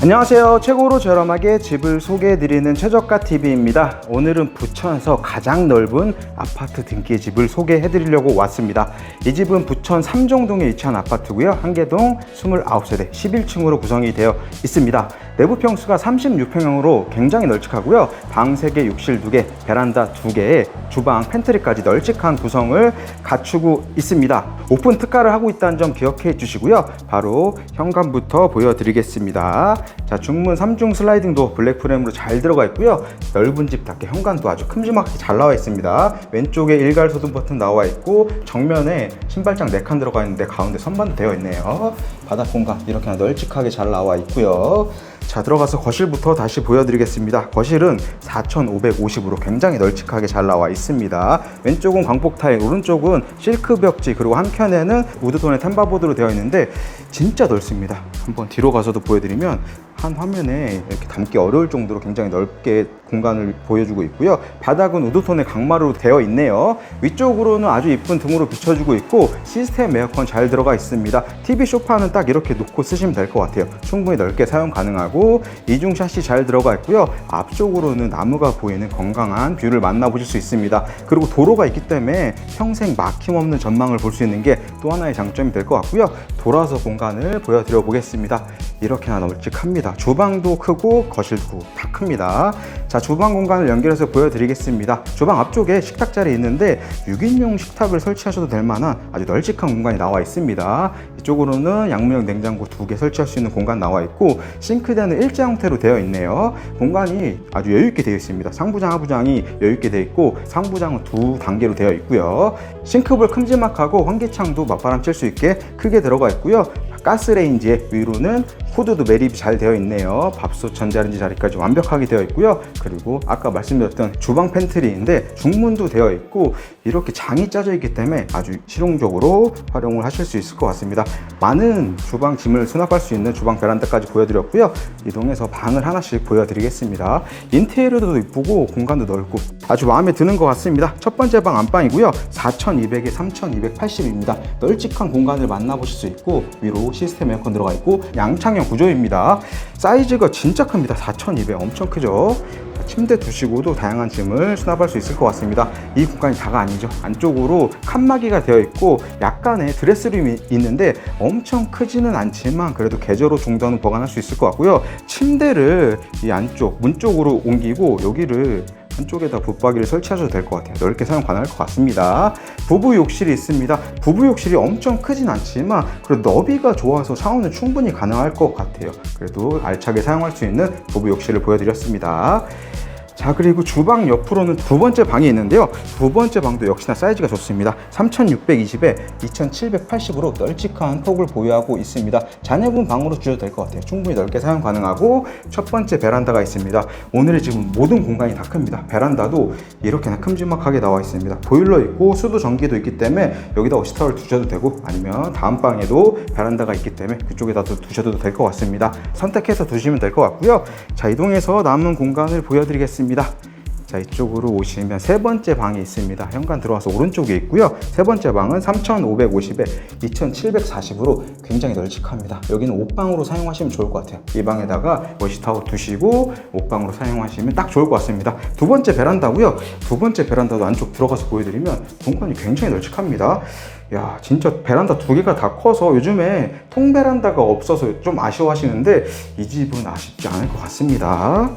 안녕하세요. 최고로 저렴하게 집을 소개해드리는 최저가 TV입니다. 오늘은 부천에서 가장 넓은 아파트 등기의 집을 소개해드리려고 왔습니다. 이 집은 부천 삼종동에 위치한 아파트고요. 한개동 29세대 11층으로 구성이 되어 있습니다. 내부 평수가 36평형으로 굉장히 널찍하고요. 방 3개, 욕실 2개, 베란다 2개에 주방, 팬트리까지 널찍한 구성을 갖추고 있습니다. 오픈 특가를 하고 있다는 점 기억해 주시고요. 바로 현관부터 보여드리겠습니다. 자, 중문 3중 슬라이딩도 블랙 프레임으로 잘 들어가 있고요. 넓은 집답게 현관도 아주 큼지막하게 잘 나와 있습니다. 왼쪽에 일괄 소등 버튼 나와 있고 정면에 신발장 4칸 들어가 있는데 가운데 선반도 되어 있네요. 바닥 공간 이렇게 널찍하게 잘 나와 있고요. 자 들어가서 거실부터 다시 보여드리겠습니다. 거실은 4,550으로 굉장히 널찍하게 잘 나와 있습니다. 왼쪽은 광폭 타일, 오른쪽은 실크 벽지 그리고 한켠에는 우드톤의 템바보드로 되어 있는데 진짜 넓습니다. 한번 뒤로 가서도 보여드리면 한 화면에 이렇게 담기 어려울 정도로 굉장히 넓게 공간을 보여주고 있고요. 바닥은 우드톤의 강마루로 되어 있네요. 위쪽으로는 아주 이쁜 등으로 비춰주고 있고 시스템 에어컨 잘 들어가 있습니다. TV 소파는 딱 이렇게 놓고 쓰시면 될 것 같아요. 충분히 넓게 사용 가능하고 이중 샤시 잘 들어가 있고요. 앞쪽으로는 나무가 보이는 건강한 뷰를 만나보실 수 있습니다. 그리고 도로가 있기 때문에 평생 막힘없는 전망을 볼 수 있는 게 또 하나의 장점이 될 것 같고요. 돌아서 공간을 보여드려 보겠습니다. 이렇게나 널찍합니다. 주방도 크고 거실도 다 큽니다. 자, 주방 공간을 연결해서 보여드리겠습니다. 주방 앞쪽에 식탁 자리 있는데 6인용 식탁을 설치하셔도 될 만한 아주 널찍한 공간이 나와 있습니다. 이쪽으로는 양문형 냉장고 두 개 설치할 수 있는 공간 나와 있고 싱크대는 일자 형태로 되어 있네요. 공간이 아주 여유 있게 되어 있습니다. 상부장, 하부장이 여유 있게 되어 있고 상부장은 두 단계로 되어 있고요. 싱크볼 큼지막하고 환기창도 맞바람 칠 수 있게 크게 들어가 있고요. 가스레인지의 위로는 후드도 매립이 잘 되어 있네요. 밥솥 전자레인지 자리까지 완벽하게 되어 있고요. 그리고 아까 말씀드렸던 주방 팬트리인데 중문도 되어 있고 이렇게 장이 짜져 있기 때문에 아주 실용적으로 활용을 하실 수 있을 것 같습니다. 많은 주방 짐을 수납할 수 있는 주방 베란다까지 보여드렸고요. 이동해서 방을 하나씩 보여드리겠습니다. 인테리어도 이쁘고 공간도 넓고 아주 마음에 드는 것 같습니다. 첫 번째 방 안방이고요. 4200에 3280입니다. 널찍한 공간을 만나보실 수 있고 위로 시스템 에어컨 들어가 있고 양창형 구조입니다. 사이즈가 진짜 큽니다. 4200 엄청 크죠. 침대 두시고도 다양한 짐을 수납할 수 있을 것 같습니다. 이 공간이 다가 아니죠. 안쪽으로 칸막이가 되어 있고 약간의 드레스룸이 있는데 엄청 크지는 않지만 그래도 계절호 정도는 보관할 수 있을 것 같고요. 침대를 이 안쪽 문 쪽으로 옮기고 여기를 한쪽에다 붙박이를 설치하셔도 될 것 같아요. 넓게 사용 가능할 것 같습니다. 부부 욕실이 있습니다. 부부 욕실이 엄청 크진 않지만 그래도 너비가 좋아서 샤워는 충분히 가능할 것 같아요. 그래도 알차게 사용할 수 있는 부부 욕실을 보여드렸습니다. 자 그리고 주방 옆으로는 두 번째 방이 있는데요. 두 번째 방도 역시나 사이즈가 좋습니다. 3620에 2780으로 널찍한 폭을 보유하고 있습니다. 자녀분 방으로 주셔도 될 것 같아요. 충분히 넓게 사용 가능하고 첫 번째 베란다가 있습니다. 오늘의 지금 모든 공간이 다 큽니다. 베란다도 이렇게나 큼지막하게 나와 있습니다. 보일러 있고 수도 전기도 있기 때문에 여기다 워시타워를 두셔도 되고 아니면 다음 방에도 베란다가 있기 때문에 그쪽에다 두셔도 될 것 같습니다. 선택해서 두시면 될 것 같고요. 자 이동해서 남은 공간을 보여드리겠습니다 자 이쪽으로 오시면 세 번째 방이 있습니다. 현관 들어와서 오른쪽에 있고요. 세 번째 방은 3550에 2740으로 굉장히 널찍합니다. 여기는 옷방으로 사용하시면 좋을 것 같아요. 이 방에다가 워시타워 두시고 옷방으로 사용하시면 딱 좋을 것 같습니다. 두 번째 베란다고요. 두 번째 베란다도 안쪽 들어가서 보여드리면 공간이 굉장히 널찍합니다. 야 진짜 베란다 두 개가 다 커서 요즘에 통 베란다가 없어서 좀 아쉬워하시는데 이 집은 아쉽지 않을 것 같습니다.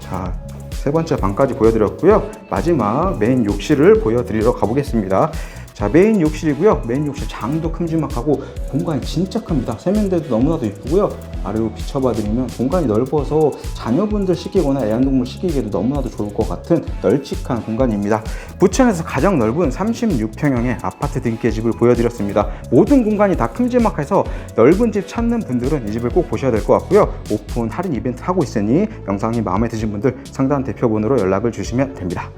자 세 번째 방까지 보여드렸고요. 마지막 메인 욕실을 보여드리러 가보겠습니다. 자 메인 욕실이고요. 메인 욕실 장도 큼지막하고 공간이 진짜 큽니다. 세면대도 너무나도 이쁘고요. 아래로 비춰봐드리면 공간이 넓어서 자녀분들 시키거나 애완동물 시키기에도 너무나도 좋을 것 같은 널찍한 공간입니다. 부천에서 가장 넓은 36평형의 아파트 등기의 집을 보여드렸습니다. 모든 공간이 다 큼지막해서 넓은 집 찾는 분들은 이 집을 꼭 보셔야 될 것 같고요. 오픈 할인 이벤트 하고 있으니 영상이 마음에 드신 분들 상단 대표번호로 연락을 주시면 됩니다.